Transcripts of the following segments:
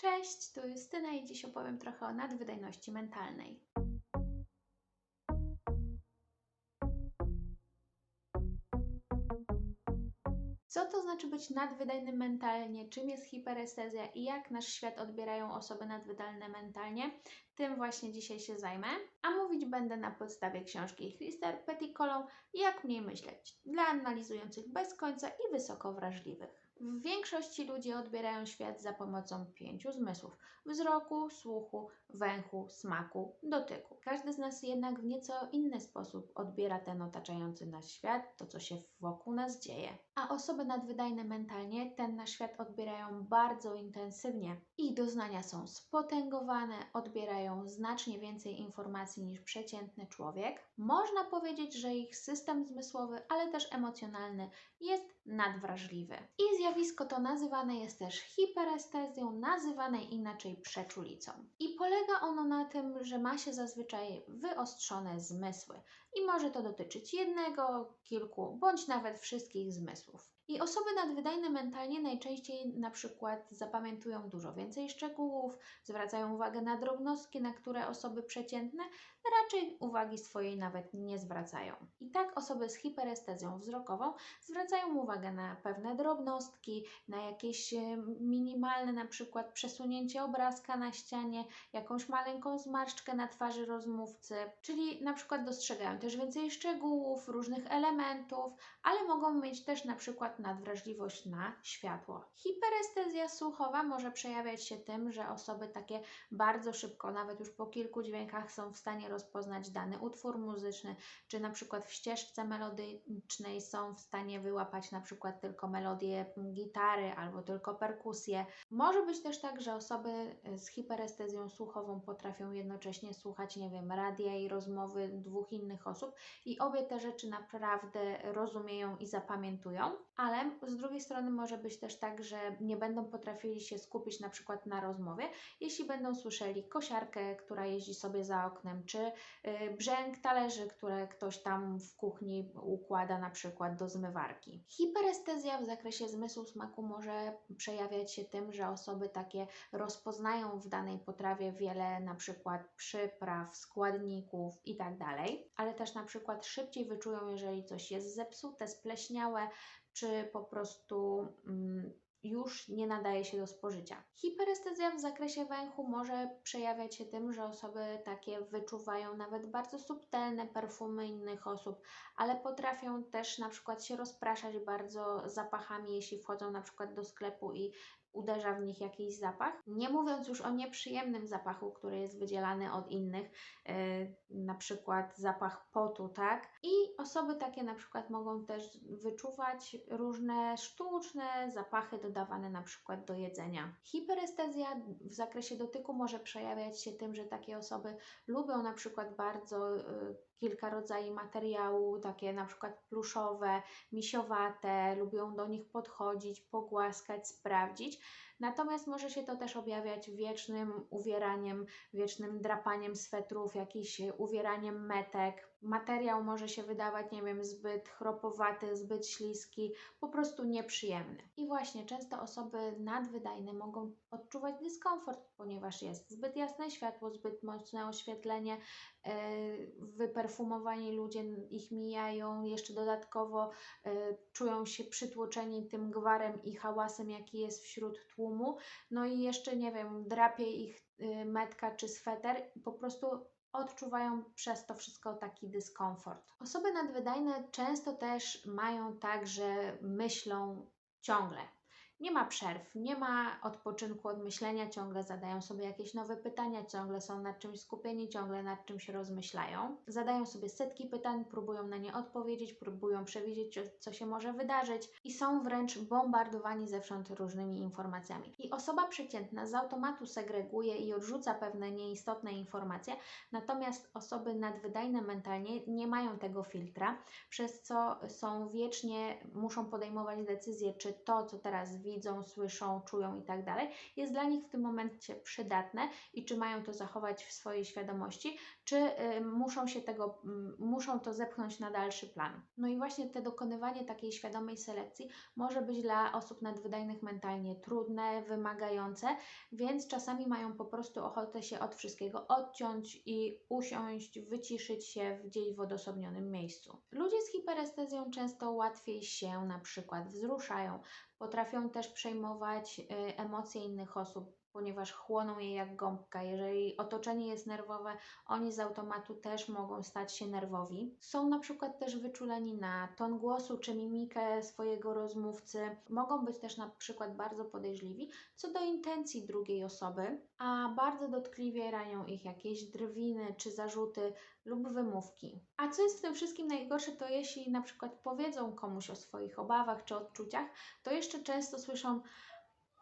Cześć, tu Justyna i dziś opowiem trochę o nadwydajności mentalnej. Co to znaczy być nadwydajnym mentalnie? Czym jest hiperestezja i jak nasz świat odbierają osoby nadwydajne mentalnie? Tym właśnie dzisiaj się zajmę. A mówić będę na podstawie książki Christer Petticollą Jak mniej myśleć dla analizujących bez końca i wysoko wrażliwych. W większości ludzi odbierają świat za pomocą pięciu zmysłów: wzroku, słuchu, węchu, smaku, dotyku. Każdy z nas jednak w nieco inny sposób odbiera ten otaczający nas świat, to co się wokół nas dzieje. A osoby nadwydajne mentalnie ten nasz świat odbierają bardzo intensywnie. Ich doznania są spotęgowane, odbierają znacznie więcej informacji niż przeciętny człowiek. Można powiedzieć, że ich system zmysłowy, ale też emocjonalny jest nadwrażliwy. I zjawisko to nazywane jest też hiperestezją, nazywane inaczej przeczulicą. I polega ono na tym, że ma się zazwyczaj wyostrzone zmysły i może to dotyczyć jednego, kilku bądź nawet wszystkich zmysłów. I osoby nadwydajne mentalnie najczęściej na przykład zapamiętują dużo więcej szczegółów, zwracają uwagę na drobnostki, na które osoby przeciętne raczej uwagi swojej nawet nie zwracają. I tak osoby z hiperestezją wzrokową zwracają uwagę na pewne drobnostki, na jakieś e, minimalne na przykład przesunięcie obrazka na ścianie, jakąś maleńką zmarszczkę na twarzy rozmówcy, czyli na przykład dostrzegają też więcej szczegółów, różnych elementów, ale mogą mieć też na przykład nadwrażliwość na światło. Hiperestezja słuchowa może przejawiać się tym, że osoby takie bardzo szybko, nawet już po kilku dźwiękach są w stanie rozpoznać dany utwór muzyczny, czy na przykład w ścieżce melodycznej są w stanie wyłapać na przykład tylko melodię gitary albo tylko perkusję. Może być też tak, że osoby z hiperestezją słuchową potrafią jednocześnie słuchać, nie wiem, radia i rozmowy dwóch innych osób i obie te rzeczy naprawdę rozumieją i zapamiętują, ale z drugiej strony może być też tak, że nie będą potrafili się skupić na przykład na rozmowie, jeśli będą słyszeli kosiarkę, która jeździ sobie za oknem, czy y, brzęk talerzy, które ktoś tam w kuchni układa na przykład do zmywarki. Hiperestezja w zakresie zmysłu smaku może przejawiać się tym, że osoby takie rozpoznają w danej potrawie wiele na przykład przypraw, składników itd., ale też na przykład szybciej wyczują, jeżeli coś jest zepsute, spleśniałe, czy po prostu mm, już nie nadaje się do spożycia. Hiperestezja w zakresie węchu może przejawiać się tym, że osoby takie wyczuwają nawet bardzo subtelne perfumy innych osób, ale potrafią też na przykład się rozpraszać bardzo zapachami, jeśli wchodzą na przykład do sklepu i uderza w nich jakiś zapach. Nie mówiąc już o nieprzyjemnym zapachu, który jest wydzielany od innych, yy, na przykład zapach potu, tak? I osoby takie na przykład mogą też wyczuwać różne sztuczne zapachy dodawane na przykład do jedzenia. Hiperestezja w zakresie dotyku może przejawiać się tym, że takie osoby lubią na przykład bardzo yy, kilka rodzajów materiału, takie na przykład pluszowe, misiowate, lubią do nich podchodzić, pogłaskać, sprawdzić. Natomiast może się to też objawiać wiecznym uwieraniem, wiecznym drapaniem swetrów, jakimś uwieraniem metek. Materiał może się wydawać, nie wiem, zbyt chropowaty, zbyt śliski, po prostu nieprzyjemny. I właśnie często osoby nadwydajne mogą odczuwać dyskomfort, ponieważ jest zbyt jasne światło, zbyt mocne oświetlenie, wyperfumowani ludzie ich mijają, jeszcze dodatkowo yy, czują się przytłoczeni tym gwarem i hałasem, jaki jest wśród tłumu. No i jeszcze, nie wiem, drapie ich yy, metka czy sweter, po prostu odczuwają przez to wszystko taki dyskomfort. Osoby nadwydajne często też mają tak, że myślą ciągle. Nie ma przerw, nie ma odpoczynku od myślenia, ciągle zadają sobie jakieś nowe pytania, ciągle są nad czymś skupieni, ciągle nad czymś rozmyślają. Zadają sobie setki pytań, próbują na nie odpowiedzieć, próbują przewidzieć, co się może wydarzyć i są wręcz bombardowani zewsząd różnymi informacjami. I osoba przeciętna z automatu segreguje i odrzuca pewne nieistotne informacje, natomiast osoby nadwydajne mentalnie nie mają tego filtra, przez co są wiecznie, muszą podejmować decyzję, czy to, co teraz widzą, widzą, słyszą, czują i tak jest dla nich w tym momencie przydatne i czy mają to zachować w swojej świadomości, czy y, muszą się tego, y, muszą to zepchnąć na dalszy plan. No i właśnie te dokonywanie takiej świadomej selekcji może być dla osób nadwydajnych mentalnie trudne, wymagające, więc czasami mają po prostu ochotę się od wszystkiego odciąć i usiąść, wyciszyć się gdzieś w odosobnionym miejscu. Ludzie z hiperestezją często łatwiej się na przykład wzruszają, potrafią też przejmować y, emocje innych osób, ponieważ chłoną je jak gąbka. Jeżeli otoczenie jest nerwowe, oni z automatu też mogą stać się nerwowi. Są na przykład też wyczuleni na ton głosu czy mimikę swojego rozmówcy. Mogą być też na przykład bardzo podejrzliwi co do intencji drugiej osoby, a bardzo dotkliwie ranią ich jakieś drwiny czy zarzuty lub wymówki. A co jest w tym wszystkim najgorsze, to jeśli na przykład powiedzą komuś o swoich obawach czy odczuciach, to jeszcze często słyszą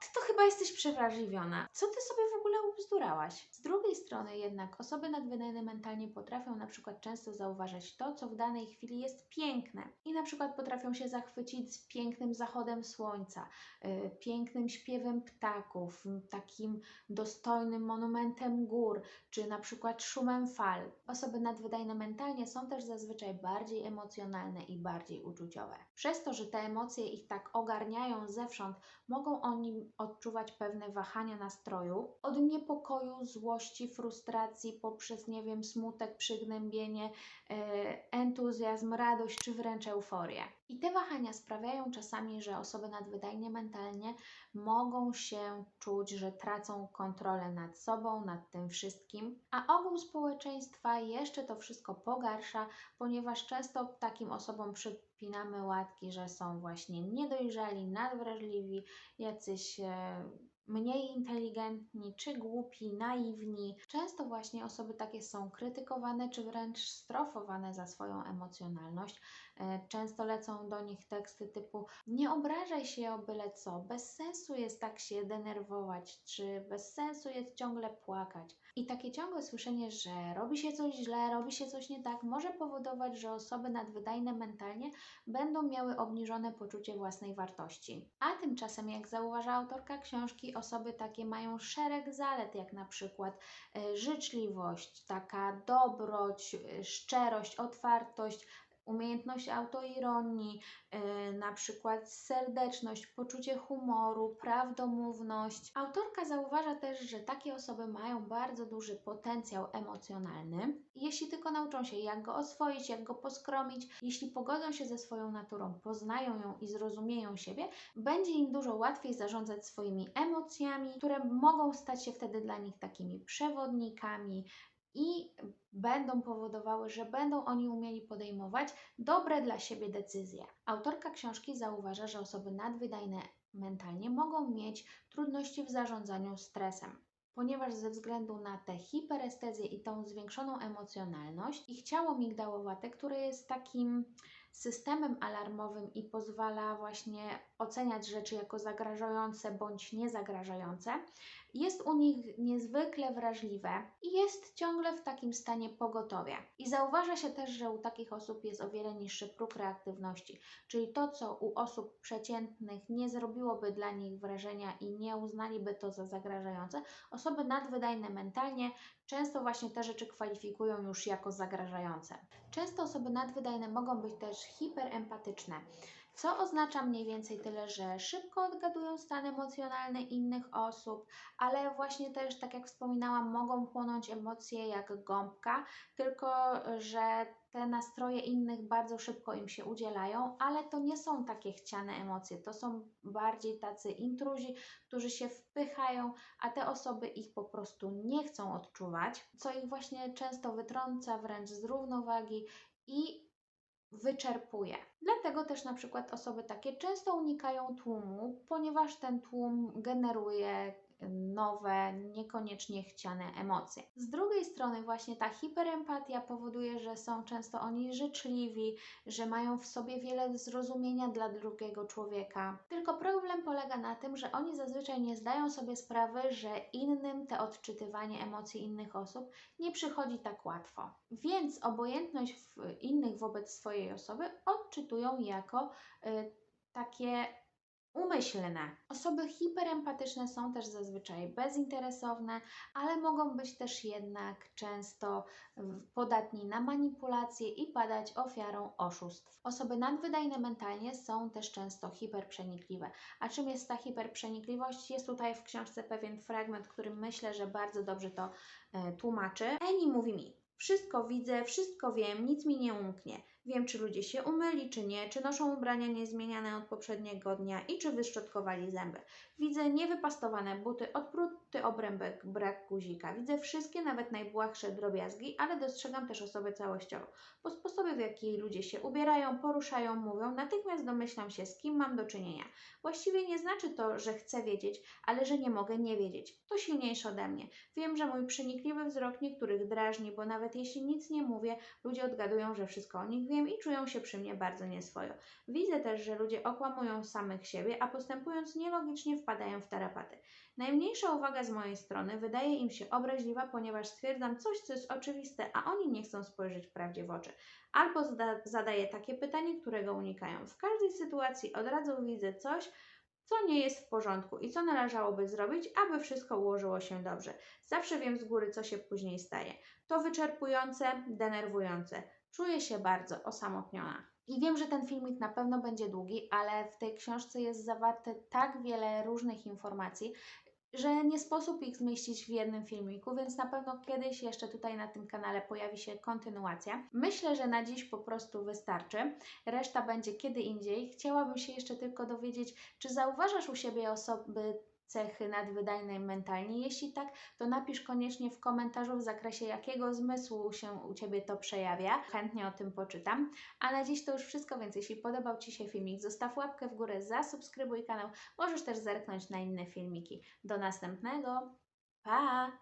ty to chyba jesteś przewrażliwiona. Co ty sobie w ogóle ubzdurałaś? Z drugiej strony jednak osoby nadwydajne mentalnie potrafią na przykład często zauważać to, co w danej chwili jest piękne i na przykład potrafią się zachwycić z pięknym zachodem słońca, yy, pięknym śpiewem ptaków, takim dostojnym monumentem gór, czy na przykład szumem fal. Osoby nadwydajne mentalnie są też zazwyczaj bardziej emocjonalne i bardziej uczuciowe. Przez to, że te emocje ich tak ogarniają zewsząd, mogą oni odczuwać pewne wahania nastroju od niepokoju, złości, frustracji poprzez, nie wiem, smutek, przygnębienie, yy, entuzjazm, radość czy wręcz euforię. I te wahania sprawiają czasami, że osoby nadwydajnie mentalnie mogą się czuć, że tracą kontrolę nad sobą, nad tym wszystkim, a ogół społeczeństwa jeszcze to wszystko pogarsza, ponieważ często takim osobom przypinamy łatki, że są właśnie niedojrzali, nadwrażliwi, jacyś e, mniej inteligentni, czy głupi, naiwni. Często właśnie osoby takie są krytykowane, czy wręcz strofowane za swoją emocjonalność. E, często lecą do nich teksty typu nie obrażaj się o byle co, bez sensu jest tak się denerwować, czy bez sensu jest ciągle płakać. I takie ciągłe słyszenie, że robi się coś źle, robi się coś nie tak, może powodować, że osoby nadwydajne mentalnie będą miały obniżone poczucie własnej wartości. A tymczasem, jak zauważa autorka książki, osoby takie mają szereg zalet, jak na przykład e, życzliwość, taka dobroć, e, szczerość, otwartość, umiejętność autoironii, yy, na przykład serdeczność, poczucie humoru, prawdomówność. Autorka zauważa też, że takie osoby mają bardzo duży potencjał emocjonalny. Jeśli tylko nauczą się, jak go oswoić, jak go poskromić, jeśli pogodzą się ze swoją naturą, poznają ją i zrozumieją siebie, będzie im dużo łatwiej zarządzać swoimi emocjami, które mogą stać się wtedy dla nich takimi przewodnikami, i będą powodowały, że będą oni umieli podejmować dobre dla siebie decyzje. Autorka książki zauważa, że osoby nadwydajne mentalnie mogą mieć trudności w zarządzaniu stresem ponieważ ze względu na tę hiperestezję i tą zwiększoną emocjonalność, ich ciało migdałowate, które jest takim systemem alarmowym i pozwala właśnie oceniać rzeczy jako zagrażające bądź niezagrażające, jest u nich niezwykle wrażliwe i jest ciągle w takim stanie pogotowia. I zauważa się też, że u takich osób jest o wiele niższy próg reaktywności, czyli to, co u osób przeciętnych nie zrobiłoby dla nich wrażenia i nie uznaliby to za zagrażające, osoby nadwydajne mentalnie często właśnie te rzeczy kwalifikują już jako zagrażające. Często osoby nadwydajne mogą być też hiperempatyczne co oznacza mniej więcej tyle, że szybko odgadują stan emocjonalny innych osób, ale właśnie też, tak jak wspominałam, mogą chłonąć emocje jak gąbka, tylko że te nastroje innych bardzo szybko im się udzielają, ale to nie są takie chciane emocje, to są bardziej tacy intruzi, którzy się wpychają, a te osoby ich po prostu nie chcą odczuwać, co ich właśnie często wytrąca wręcz z równowagi i wyczerpuje. Dlatego też na przykład osoby takie często unikają tłumu, ponieważ ten tłum generuje nowe, niekoniecznie chciane emocje. Z drugiej strony, właśnie ta hiperempatia powoduje, że są często oni życzliwi, że mają w sobie wiele zrozumienia dla drugiego człowieka. Tylko problem polega na tym, że oni zazwyczaj nie zdają sobie sprawy, że innym te odczytywanie emocji innych osób nie przychodzi tak łatwo. Więc obojętność innych wobec swojej osoby odczytują jako y, takie umyślne. Osoby hiperempatyczne są też zazwyczaj bezinteresowne, ale mogą być też jednak często podatni na manipulacje i padać ofiarą oszustw. Osoby nadwydajne mentalnie są też często hiperprzenikliwe. A czym jest ta hiperprzenikliwość? Jest tutaj w książce pewien fragment, który myślę, że bardzo dobrze to e, tłumaczy. Eni mówi mi: Wszystko widzę, wszystko wiem, nic mi nie umknie. Wiem, czy ludzie się umyli, czy nie, czy noszą ubrania niezmieniane od poprzedniego dnia i czy wyszczotkowali zęby. Widzę niewypastowane buty, obrębek, brak guzika. Widzę wszystkie, nawet najbłahsze drobiazgi, ale dostrzegam też osobę całościowo. Po sposobie, w jaki ludzie się ubierają, poruszają, mówią, natychmiast domyślam się, z kim mam do czynienia. Właściwie nie znaczy to, że chcę wiedzieć, ale że nie mogę nie wiedzieć. To silniejsze ode mnie. Wiem, że mój przenikliwy wzrok niektórych drażni, bo nawet jeśli nic nie mówię, ludzie odgadują, że wszystko o nich wiem i czują się przy mnie bardzo nieswojo. Widzę też, że ludzie okłamują samych siebie, a postępując nielogicznie wpadają w tarapaty. Najmniejsza uwaga z mojej strony wydaje im się obraźliwa, ponieważ stwierdzam coś, co jest oczywiste, a oni nie chcą spojrzeć prawdzie w oczy. Albo zada- zadaję takie pytanie, którego unikają. W każdej sytuacji od razu widzę coś, co nie jest w porządku i co należałoby zrobić, aby wszystko ułożyło się dobrze. Zawsze wiem z góry, co się później staje. To wyczerpujące, denerwujące. Czuję się bardzo osamotniona. I wiem, że ten filmik na pewno będzie długi, ale w tej książce jest zawarte tak wiele różnych informacji, że nie sposób ich zmieścić w jednym filmiku, więc na pewno kiedyś jeszcze tutaj na tym kanale pojawi się kontynuacja. Myślę, że na dziś po prostu wystarczy. Reszta będzie kiedy indziej. Chciałabym się jeszcze tylko dowiedzieć, czy zauważasz u siebie osoby cechy nadwydajnej mentalnie? Jeśli tak, to napisz koniecznie w komentarzu w zakresie jakiego zmysłu się u Ciebie to przejawia. Chętnie o tym poczytam. A na dziś to już wszystko, więc jeśli podobał Ci się filmik, zostaw łapkę w górę, zasubskrybuj kanał. Możesz też zerknąć na inne filmiki. Do następnego. Pa!